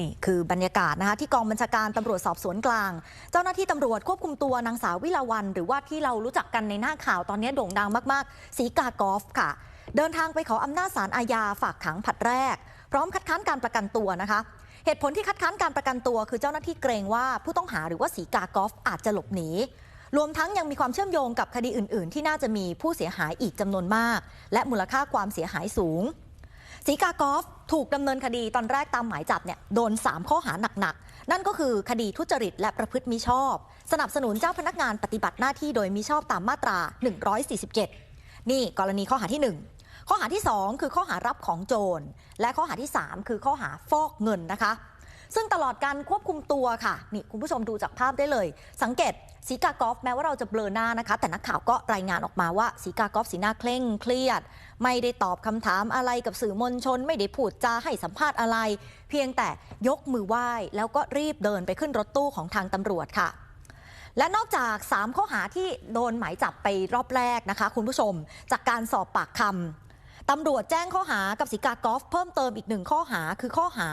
นี่คือบรรยากาศนะคะที่กองบัญชาการตำรวจสอบสวนกลาง เจ้าหน้าที่ตำรวจควบคุมตัวนางสาววิลาวันหรือว่าที่เรารู้จักกันในหน้าข่าวตอนนี้โด่งดังมากๆ สีกากอล์ฟค่ะ เดินทางไปขออำนาจศาลอาญาฝากขังผัดแรก พร้อมคัดค้านการประกันตัวนะคะ เหตุผลที่คัดค้านการประกันตัว คือเจ้าหน้าที่เกรงว่าผู้ต้องหาหรือว่าสีกากอล์ฟอาจจะหลบหนีรวมทั้งยังมีความเชื่อมโยงกับคดีอื่น ๆ ที่น่าจะมีผู้เสียหายอีกจำนวนมาก และมูลค่าความเสียหายสูง สีกากอฟถูกดำเนินคดีตอนแรกตามหมายจับเนี่ยโดน 3 ข้อหาหนักๆ นั่นก็คือคดีทุจริตและประพฤติมิชอบ สนับสนุนเจ้าพนักงานปฏิบัติหน้าที่โดยมิชอบตามมาตรา 147 นี่กรณีข้อหาที่ 1 ข้อหาที่ 2 คือข้อหารับของโจร และข้อหาที่ 3 คือข้อหาฟอกเงินนะคะ ซึ่งตลอดการควบคุมตัวค่ะนี่คุณผู้ชมดูจากภาพได้เลย สังเกตสีกากอฟแม้ว่าเราจะเบลอหน้านะคะ แต่นักข่าวก็รายงานออกมาว่าสีกากอฟสีหน้าเคร่งเครียด ไม่ได้ตอบคำถามอะไรกับสื่อมวลชน ไม่ได้พูดจาให้สัมภาษณ์อะไร เพียงแต่ยกมือไหว้แล้วก็รีบเดินไปขึ้นรถตู้ของทางตำรวจค่ะและนอกจาก 3 ข้อหาที่โดนหมายจับไปรอบแรกนะคะ คุณผู้ชม จากการสอบปากคำ ตำรวจแจ้งข้อหากับสิกากอล์ฟเพิ่มเติมอีกหนึ่งข้อหาคือข้อหา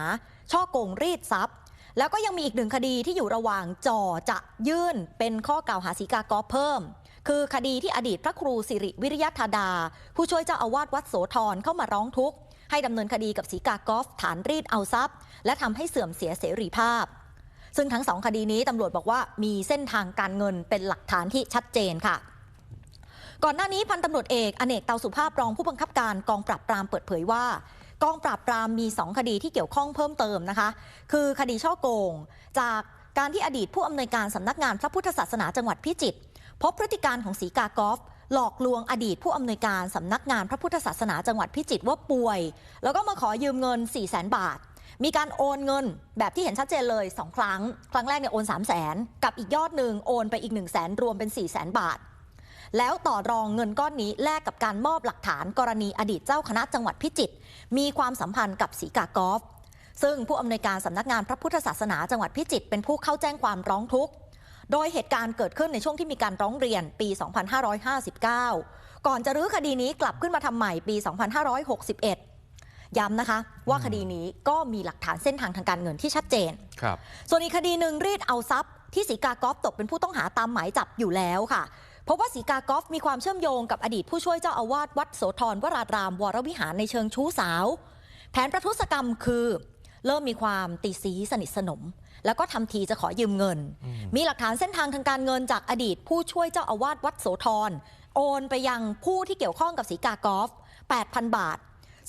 ช่อโกงรีดทรัพย์ แล้วก็ยังมีอีกหนึ่งคดีที่อยู่ระหว่างจ่อจะยื่นเป็นข้อกล่าวหาสีกากอล์ฟเพิ่ม คือคดีที่อดีตพระครูสิริวิริยธาดา ผู้ช่วยเจ้าอาวาสวัดโสธรเข้ามาร้องทุกข์ให้ดำเนินคดีกับสีกากอล์ฟฐานรีดเอาทรัพย์ และทำให้เสื่อมเสียเสรีภาพ ซึ่งทั้งสองคดีนี้ตำรวจบอกว่ามีเส้นทางการเงินเป็นหลักฐานที่ชัดเจนค่ะ ก่อนหน้านี้พันตำรวจเอกอเนกเตาสุภาพรองผู้บังคับการกองปราบปรามเปิดเผยว่ากองปราบปรามมี 2 คดีที่เกี่ยวข้องเพิ่มเติมนะคะ คือคดีช่อโกง จากการที่อดีตผู้อำนวยการสำนักงานพระพุทธศาสนาจังหวัดพิจิตรพบพฤติการของสีกากอฟหลอกลวงอดีตผู้อำนวยการสำนักงานพระพุทธศาสนาจังหวัดพิจิตรว่าป่วย แล้วก็มาขอยืมเงิน 4 0 0 0 0 0บาท มีการโอนเงินแบบที่เห็นชัดเจนเลย 2 ครั้ง ครั้งแรกเนี่ยโอน 3 0 0 0 0 0กับอีกยอดหนึ่งโอนไปอีก 1 0 0 0 0แสนรวมเป็น 4 0 0 0 0 0บาท แล้วต่อรองเงินก้อนนี้แลกกับการมอบหลักฐานกรณีอดีตเจ้าคณะจังหวัดพิจิตรมีความสัมพันธ์กับสีกากอฟซึ่งผู้อำนวยการสำนักงานพระพุทธศาสนาจังหวัดพิจิตรเป็นผู้เข้าแจ้งความร้องทุกข์โดยเหตุการณ์เกิดขึ้นในช่วงที่มีการร้องเรียนปี 2559 ก่อนจะรื้อคดีนี้กลับขึ้นมาทำใหม่ปี 2561ย้ำนะคะว่าคดีนี้ก็มีหลักฐานเส้นทางทางการเงินที่ชัดเจน ครับ ส่วนอีกคดีหนึ่งรีดเอาทรัพย์ที่สีกากอฟตกเป็นผู้ต้องหาตามหมายจับอยู่แล้วค่ะเพราะว่าสีกากอฟมีความเชื่อมโยงกับอดีตผู้ช่วยเจ้าอาวาสวัดโสธรวราราม วรวิหารในเชิงชู้สาว แผนประทุษกรรมคือ เริ่มมีความตีสีสนิทสนม แล้วก็ทำทีจะขอยืมเงิน มีหลักฐานเส้นทางทางการเงินจากอดีตผู้ช่วยเจ้าอาวาสวัดโสธรโอนไปยังผู้ที่เกี่ยวข้องกับสีกากอฟ8,000 บาท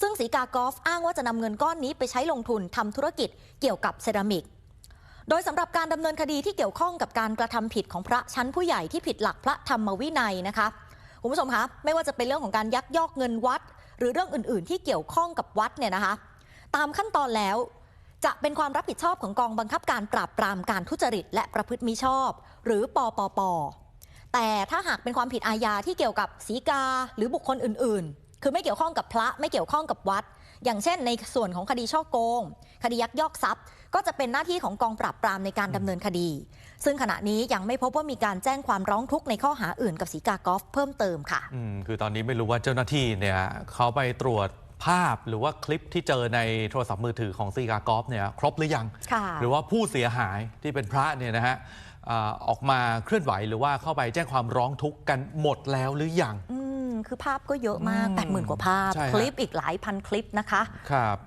ซึ่งสีกากอฟอ้างว่าจะนำเงินก้อนนี้ไปใช้ลงทุนทำธุรกิจเกี่ยวกับเซรามิก โดยสำหรับการดำเนินคดีที่เกี่ยวข้องกับการกระทำผิดของพระชั้นผู้ใหญ่ที่ผิดหลักพระธรรมวินัยนะคะคุณผู้ชมคะไม่ว่าจะเป็นเรื่องของการยักยอกเงินวัด หรือเรื่องอื่น ๆ ที่เกี่ยวข้องกับวัดเนี่ยนะคะ ตามขั้นตอนแล้วจะเป็นความรับผิดชอบของกองบังคับการปราบปรามการทุจริต และประพฤติมิชอบ หรือปปป แต่ถ้าหากเป็นความผิดอาญาที่เกี่ยวกับสีกาหรือบุคคลอื่น ๆ คือไม่เกี่ยวข้องกับพระไม่เกี่ยวข้องกับวัด อย่างเช่น ในส่วนของคดีช่อโกง คดียักยอกทรัพย์ ก็จะเป็นหน้าที่ของกองปราบปรามในการดำเนินคดี ซึ่งขณะนี้ยังไม่พบว่ามีการแจ้งความร้องทุกข์ในข้อหาอื่นกับสีกากอฟเพิ่มเติมค่ะอืมคือตอนนี้ไม่รู้ว่าเจ้าหน้าที่เนี่ยเขาไปตรวจภาพหรือว่าคลิปที่เจอในโทรศัพท์มือถือของซีกากอฟเนี่ยครบหรือยังค่ะหรือว่าผู้เสียหายที่เป็นพระเนี่ยนะฮะอ่าออกมาเคลื่อนไหวหรือว่าเข้าไปแจ้งความร้องทุกข์กันหมดแล้วหรือยังอืม คือภาพก็เยอะมากอืมแปดหมื่นกว่าภาพใช่ฮะคลิปอีกหลายพันคลิปนะคะ ครับ